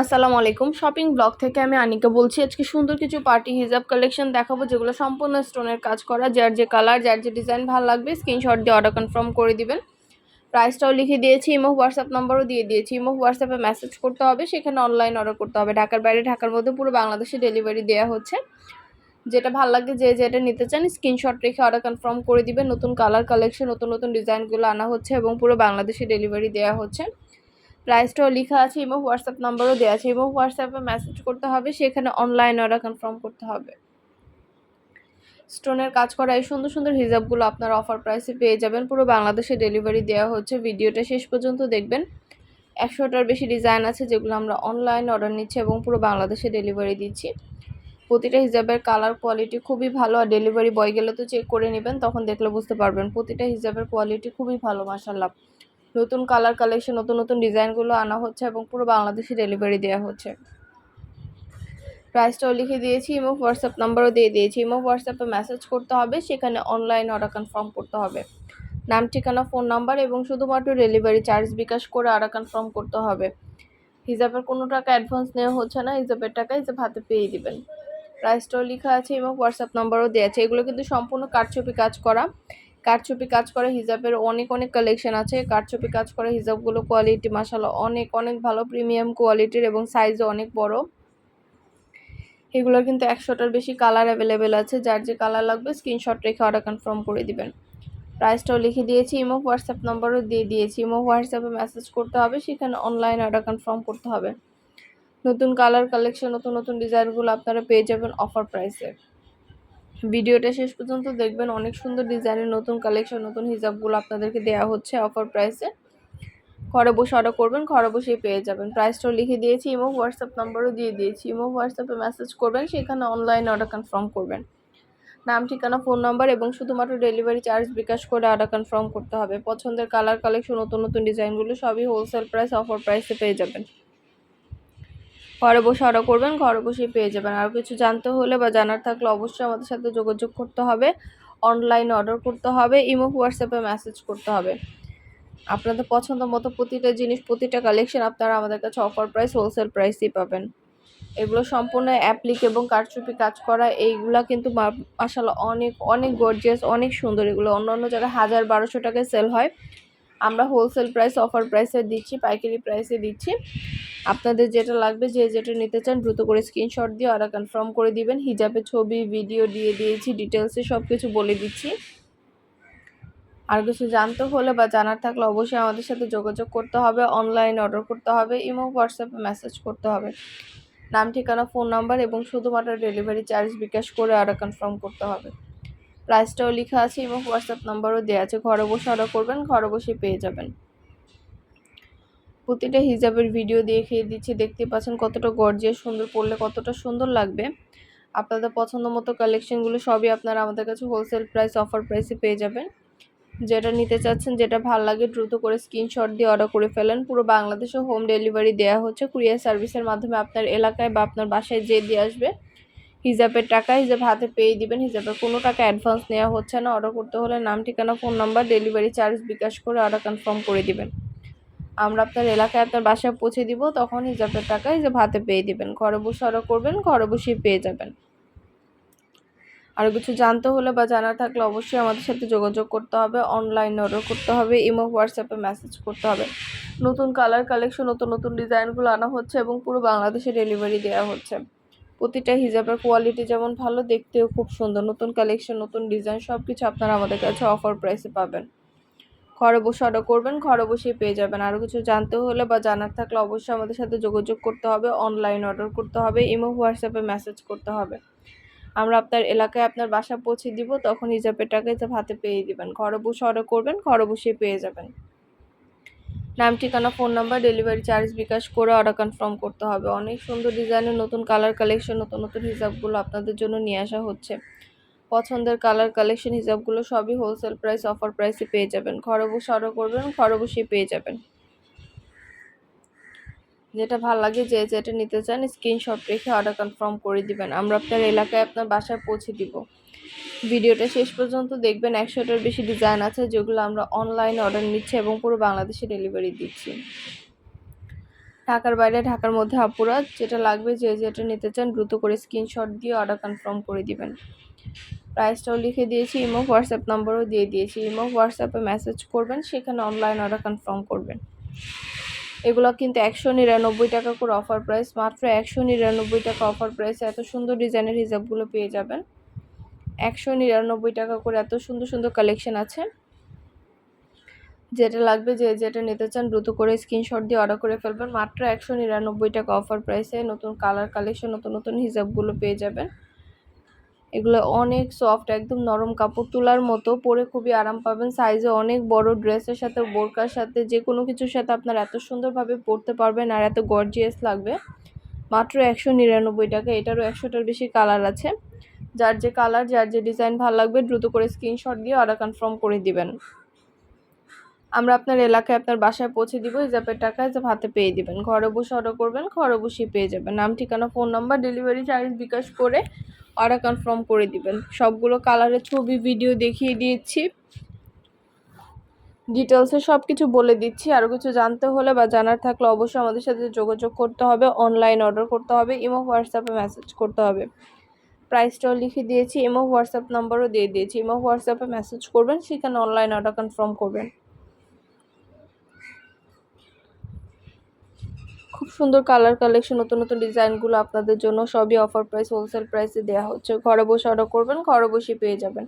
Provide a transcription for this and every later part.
আসসালামু আলাইকুম। Shopping blog থেকে আমি আনিকা বলছি, আজকে সুন্দর কিছু পার্টি হিজাব কালেকশন দেখাবো, যেগুলো সম্পূর্ণ স্টোনের কাজ করা, যার যে কালার যার যে ডিজাইন ভালো লাগবে স্ক্রিনশট দিয়ে অর্ডার কনফার্ম করে দিবেন। প্রাইসটাও লিখে দিয়েছি ইমো হোয়াটসঅ্যাপ নম্বরও দিয়ে দিয়েছি। ইমো হোয়াটসঅ্যাপে মেসেজ করতে হবে, সেখানে অনলাইন অর্ডার করতে হবে। ঢাকার বাইরে, ঢাকার মধ্যে পুরো বাংলাদেশে ডেলিভারি দেওয়া হচ্ছে। যেটা ভালো লাগে যে যেটা নিতে চান স্ক্রিনশট রেখে অর্ডার কনফার্ম করে দিবেন। নতুন কালার কালেকশন নতুন নতুন ডিজাইনগুলো আনা হচ্ছে এবং পুরো বাংলাদেশে ডেলিভারি দেওয়া হচ্ছে। প্রাইসটাও লেখা আছে এবং হোয়াটসঅ্যাপ নাম্বারও দেওয়া আছে। এবং হোয়াটসঅ্যাপে মেসেজ করতে হবে, সেখানে অনলাইন অর্ডার কনফার্ম করতে হবে। স্টোনের কাজ করা এই সুন্দর সুন্দর হিজাবগুলো আপনার অফার প্রাইসে পেয়ে যাবেন। পুরো বাংলাদেশে ডেলিভারি দেওয়া হচ্ছে। ভিডিওটা শেষ পর্যন্ত দেখবেন। একশোটার বেশি ডিজাইন আছে যেগুলো আমরা অনলাইন অর্ডার নিচ্ছি এবং পুরো বাংলাদেশে ডেলিভারি দিচ্ছি। প্রতিটা হিজাবের কালার কোয়ালিটি খুবই ভালো আর ডেলিভারি বয় গেলে তো চেক করে নেবেন, তখন দেখলে বুঝতে পারবেন। প্রতিটা হিজাবের কোয়ালিটি খুবই ভালো মাসাল্লাহ নতুন কালার কালেকশন নতুন নতুন ডিজাইনগুলো আনা হচ্ছে এবং পুরো বাংলাদেশে ডেলিভারি দেওয়া হচ্ছে। প্রাইসটাও লিখে দিয়েছি ইমো হোয়াটসঅ্যাপ নাম্বারও দিয়ে দিয়েছি। ইমো হোয়াটসঅ্যাপে মেসেজ করতে হবে, সেখানে অনলাইন অর্ডার কনফার্ম করতে হবে। নাম, ঠিকানা ফোন নাম্বার এবং শুধুমাত্র ডেলিভারি চার্জ বিকাশ করে অর্ডার কনফার্ম করতে হবে। হিজাবের কোনো টাকা অ্যাডভান্স নেওয়া হচ্ছে না, হিজাবের টাকা হিজাব হাতে পেয়ে দিবেন। প্রাইসটাও লেখা আছে এবং হোয়াটসঅ্যাপ নাম্বারও দেওয়া আছে। এগুলো কিন্তু সম্পূর্ণ কারচুপি কাজ করা। কারচুপি কাজ করা, হিজাবের অনেক অনেক কালেকশন আছে। কারচুপি কাজ করা, হিজাবগুলো কোয়ালিটি মাসাল্লাহ অনেক অনেক ভালো প্রিমিয়াম কোয়ালিটির এবং সাইজও অনেক বড়। এগুলোর কিন্তু একশোটার বেশি কালার অ্যাভেলেবেল আছে। যার যে কালার লাগবে স্ক্রিনশট রেখে অর্ডার কনফার্ম করে দিবেন। প্রাইসটাও লিখে দিয়েছি ইমো হোয়াটসঅ্যাপ নাম্বারও দিয়ে দিয়েছি। ইমো হোয়াটসঅ্যাপে মেসেজ করতে হবে, সেখানে অনলাইন অর্ডার কনফার্ম করতে হবে। নতুন কালার কালেকশন নতুন নতুন ডিজাইনগুলো আপনারা পেয়ে যাবেন অফার প্রাইসে ভিডিওটা শেষ পর্যন্ত দেখবেন। অনেক সুন্দর ডিজাইনের নতুন কালেকশন নতুন হিজাবগুলো আপনাদেরকে দেওয়া হচ্ছে অফার প্রাইসে ঘরে বসে অর্ডার করবেন, ঘরে বসেই পেয়ে যাবেন। প্রাইসটাও লিখে দিয়েছি ইমো হোয়াটসঅ্যাপ নাম্বারও দিয়ে দিয়েছি। ইমো হোয়াটসঅ্যাপে মেসেজ করবেন, সেখানে অনলাইনে অর্ডার কনফার্ম করবেন। নাম, ঠিকানা ফোন নাম্বার এবং শুধুমাত্র ডেলিভারি চার্জ বিকাশ করে অর্ডার কনফার্ম করতে হবে। পছন্দের কালার কালেকশন নতুন নতুন ডিজাইনগুলো সবই হোলসেল প্রাইস অফার প্রাইসে পেয়ে যাবেন। ঘরে বসে অর্ডার করবেন, ঘরে বসেই পেয়ে যাবেন। আর কিছু জানতে হলে বা জানার থাকলে অবশ্যই আমাদের সাথে যোগাযোগ করতে হবে। অনলাইন অর্ডার করতে হবে ইমো হোয়াটসঅ্যাপে মেসেজ করতে হবে। আপনাদের পছন্দ মতো প্রতিটা জিনিস, প্রতিটা কালেকশন আপনারা আমাদের কাছে অফার প্রাইস হোলসেল প্রাইসই পাবেন। এগুলো সম্পূর্ণ অ্যাপ্লিক এবং কারচুপি কাজ করা, এইগুলা কিন্তু মাসাল অনেক অনেক গর্জিয়াস অনেক সুন্দর। এগুলো অন্য অন্য জায়গায় হাজার বারোশো টাকায় সেল হয়। আমরা হোলসেল প্রাইস অফার প্রাইসে দিচ্ছি, পাইকারি প্রাইসে দিচ্ছি। আপনাদের যেটা লাগবে যে যেটা নিতে চান দ্রুত করে স্ক্রিনশট দিয়ে ওরা কনফার্ম করে দিবেন। হিজাবে ছবি ভিডিও দিয়ে দিয়েছি ডিটেলসে সব কিছু বলে দিচ্ছি। আর কিছু জানতে হলে বা জানার থাকলে অবশ্যই আমাদের সাথে যোগাযোগ করতে হবে অনলাইন অর্ডার করতে হবে ইমো হোয়াটসঅ্যাপে মেসেজ করতে হবে। নাম, ঠিকানা ফোন নাম্বার এবং শুধুমাত্র ডেলিভারি চার্জ বিকাশ করে অর্ডার কনফার্ম করতে হবে। প্রাইসটাও লেখা আছে এবং হোয়াটসঅ্যাপ নাম্বারও দেওয়া আছে। ঘরে বসে অর্ডার করবেন, ঘরে বসে পেয়ে যাবেন। প্রতিটা হিজাবের ভিডিও দেখিয়ে দিচ্ছি, দেখতে পাচ্ছেন কতটা গর্জিয়া সুন্দর পড়লে কতটা সুন্দর লাগবে। আপনাদের পছন্দ মতো কালেকশনগুলো সবই আপনারা আমাদের কাছে হোলসেল প্রাইস অফার প্রাইসে পেয়ে যাবেন। যেটা নিতে চাচ্ছেন, যেটা ভালো লাগে, দ্রুত করে স্ক্রিনশট দিয়ে অর্ডার করে ফেলেন। পুরো বাংলাদেশে হোম ডেলিভারি দেওয়া হচ্ছে কুরিয়ার সার্ভিসের মাধ্যমে আপনার এলাকায় বা আপনার বাসায় যে দিয়ে আসবে, হিজাবের টাকা, হিজাব হাতে পেয়ে দিবেন। হিজাবের কোনো টাকা অ্যাডভান্স নেওয়া হচ্ছে না। অর্ডার করতে হলে নাম, ঠিকানা phone number delivery charge bKash করে অর্ডার কনফার্ম করে দিবেন। আমরা আপনার এলাকায় আপনার বাসায় পৌঁছে দিব, তখন হিজাবের টাকা হিজাব হাতে পেয়ে দিবেন। ঘরে বসে অর্ডার করবেন, ঘরে বসেই পেয়ে যাবেন। আর কিছু জানতে হলে বা জানার থাকলে অবশ্যই আমাদের সাথে যোগাযোগ করতে হবে অনলাইনে অর্ডার করতে হবে ইমো হোয়াটসঅ্যাপে মেসেজ করতে হবে। নতুন কালার কালেকশন নতুন নতুন ডিজাইনগুলো আনা হচ্ছে এবং পুরো বাংলাদেশে ডেলিভারি দেওয়া হচ্ছে। প্রতিটা হিজাবের কোয়ালিটি যেমন ভালো, দেখতেও খুব সুন্দর। নতুন কালেকশন নতুন ডিজাইন সব কিছু আপনারা আমাদের কাছে অফার প্রাইসে পাবেন। ঘরে বসে অর্ডার করবেন, ঘরে বসেই পেয়ে যাবেন। আরও কিছু জানতে হলে বা জানার থাকলে অবশ্যই আমাদের সাথে যোগাযোগ করতে হবে অনলাইন অর্ডার করতে হবে ইমো হোয়াটসঅ্যাপে মেসেজ করতে হবে। আমরা আপনার এলাকায় আপনার বাসা পৌঁছে দিব, তখন হিজাবের টাকা হিসাব হাতে পেয়ে দিবেন। ঘরে বসে অর্ডার করবেন, ঘরে বসেই পেয়ে যাবেন। নাম, ঠিকানা phone number delivery charge bKash করে অর্ডার কনফার্ম করতে হবে। অনেক সুন্দর ডিজাইনের নতুন কালার কালেকশন নতুন নতুন হিসাবগুলো আপনাদের জন্য নিয়ে আসা হচ্ছে। পছন্দের কালার কালেকশন হিসাবগুলো সবই হোলসেল প্রাইস অফার প্রাইসে পেয়ে যাবেন। ঘরে বসে অর্ডার করবেন, ঘরে বসেই পেয়ে যাবেন। যেটা ভালো লাগে যে যেটা নিতে চান স্ক্রিনশট রেখে অর্ডার কনফার্ম করে দিবেন। আমরা আপনার এলাকায় আপনার বাসায় পৌঁছে দিব। ভিডিওটা শেষ পর্যন্ত দেখবেন, একশোটার বেশি ডিজাইন আছে যেগুলো আমরা অনলাইনে অর্ডার নিচ্ছি এবং পুরো বাংলাদেশে ডেলিভারি দিচ্ছি। ঢাকার বাইরে, ঢাকার মধ্যে আপুরা যেটা লাগবে যে যেটা নিতে চান দ্রুত করে স্ক্রিনশট দিয়ে অর্ডার কনফার্ম করে দিবেন। প্রাইসটাও লিখে দিয়েছি ইমো হোয়াটসঅ্যাপ নাম্বারও দিয়ে দিয়েছি। ইমো হোয়াটসঅ্যাপে মেসেজ করবেন, সেখানে অনলাইন অর্ডার কনফার্ম করবেন। এগুলো কিন্তু একশো নিরানব্বই টাকা করে অফার প্রাইস মাত্র একশো নিরানব্বই টাকা অফার প্রাইসে এত সুন্দর ডিজাইনের হিজাবগুলো পেয়ে যাবেন। একশো নিরানব্বই টাকা করে এত সুন্দর সুন্দর কালেকশন আছে। যেটা লাগবে যে যেটা নিতে চান দ্রুত করে স্ক্রিনশট দিয়ে অর্ডার করে ফেলবেন। মাত্র একশো নিরানব্বই টাকা অফার প্রাইসে নতুন কালার কালেকশন নতুন নতুন হিজাবগুলো পেয়ে যাবেন। এগুলো অনেক সফট একদম নরম কাপড়, তোলার মতো, পরে খুবই আরাম পাবেন। সাইজে অনেক বড় ড্রেসের সাথে, বোরকার সাথে, যে কোনো কিছুর সাথে আপনার এত সুন্দরভাবে পরতে পারবেন আর এত গর্জিয়াস লাগবে। মাত্র একশো নিরানব্বই টাকা, এটারও একশোটার বেশি কালার আছে। যার যে কালার যার যে ডিজাইন ভালো লাগবে, দ্রুত করে স্ক্রিনশট দিয়ে অর্ডার কনফার্ম করে দিবেন। আমরা আপনার এলাকায় আপনার বাসায় পৌঁছে দিব হিজাবের টাকা হিসাব হাতে পেয়ে দিবেন। ঘরে বসে অর্ডার করবেন, ঘরে বসেই পেয়ে যাবেন। নাম, ঠিকানা phone number delivery charge bKash করে অর্ডার কনফার্ম করে দিবেন। সবগুলো কালারের ছবি ভিডিও দেখিয়ে দিয়েছি। ডিটেলসে সব কিছু বলে দিচ্ছি। আরও কিছু জানতে হলে বা জানার থাকলে অবশ্যই আমাদের সাথে যোগাযোগ করতে হবে অনলাইন অর্ডার করতে হবে ইমো হোয়াটসঅ্যাপে মেসেজ করতে হবে। প্রাইসটাও লিখে দিয়েছি ইমো হোয়াটসঅ্যাপ নাম্বারও দিয়ে দিয়েছি। ইমো হোয়াটসঅ্যাপে মেসেজ করবেন, সেখানে অনলাইন অর্ডার কনফার্ম করবেন। খুব সুন্দর কালার কালেকশন নতুন নতুন ডিজাইনগুলো আপনাদের জন্য সবই অফার প্রাইস হোলসেল প্রাইসে দেওয়া হচ্ছে। ঘরে বসে অর্ডার করবেন, ঘরে বসে পেয়ে যাবেন।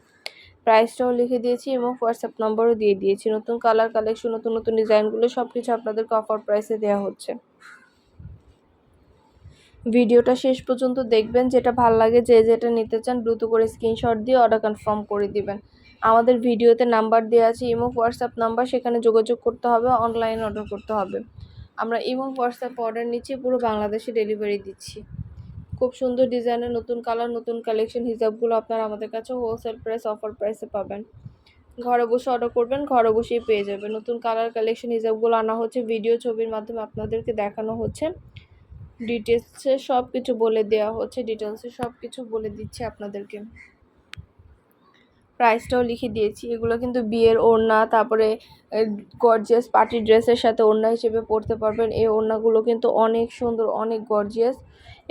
প্রাইসটাও লিখে দিয়েছি এবং হোয়াটসঅ্যাপ নম্বরও দিয়ে দিয়েছি। নতুন কালার কালেকশন নতুন নতুন ডিজাইনগুলো সব কিছু আপনাদেরকে অফার প্রাইসে দেওয়া হচ্ছে। ভিডিওটা শেষ পর্যন্ত দেখবেন। যেটা ভালো লাগে, যে যেটা নিতে চান, দ্রুত করে স্ক্রিনশট দিয়ে অর্ডার কনফার্ম করে দিবেন। আমাদের ভিডিওতে নাম্বার দেওয়া আছে ইমো হোয়াটসঅ্যাপ নাম্বার সেখানে যোগাযোগ করতে হবে অনলাইন অর্ডার করতে হবে। আমরা ইমো হোয়াটসঅ্যাপ অর্ডার নিচ্ছি, পুরো বাংলাদেশে ডেলিভারি দিচ্ছি। খুব সুন্দর ডিজাইনের নতুন কালার নতুন কালেকশন হিসাবগুলো আপনারা আমাদের কাছে হোলসেল প্রাইস অফার প্রাইসে পাবেন। ঘরে বসে অর্ডার করবেন, ঘরে বসেই পেয়ে যাবেন। নতুন কালার কালেকশন হিসাবগুলো আনা হচ্ছে ভিডিও ছবির মাধ্যমে আপনাদেরকে দেখানো হচ্ছে। ডিটেলসে সব কিছু বলে দেওয়া হচ্ছে ডিটেলসে সব কিছু বলে দিচ্ছে আপনাদেরকে। প্রাইসটাও লিখে দিয়েছি। এগুলো কিন্তু বিয়ের ওড়না, তারপরে গর্জিয়াস পার্টি ড্রেসের সাথে ওড়না হিসেবে পরতে পারবেন। এই ওড়নাগুলো কিন্তু অনেক সুন্দর, অনেক গর্জিয়াস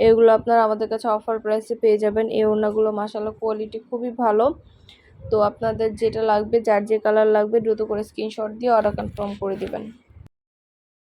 এগুলো আপনারা আমাদের কাছে অফার প্রাইসে পেয়ে যাবেন। এই ওড়নাগুলো মাসাল্লাহ কোয়ালিটি খুবই ভালো। তো আপনাদের যেটা লাগবে, যার যে কালার লাগবে, দ্রুত করে স্ক্রিনশট দিয়ে অর্ডার কনফার্ম করে দেবেন।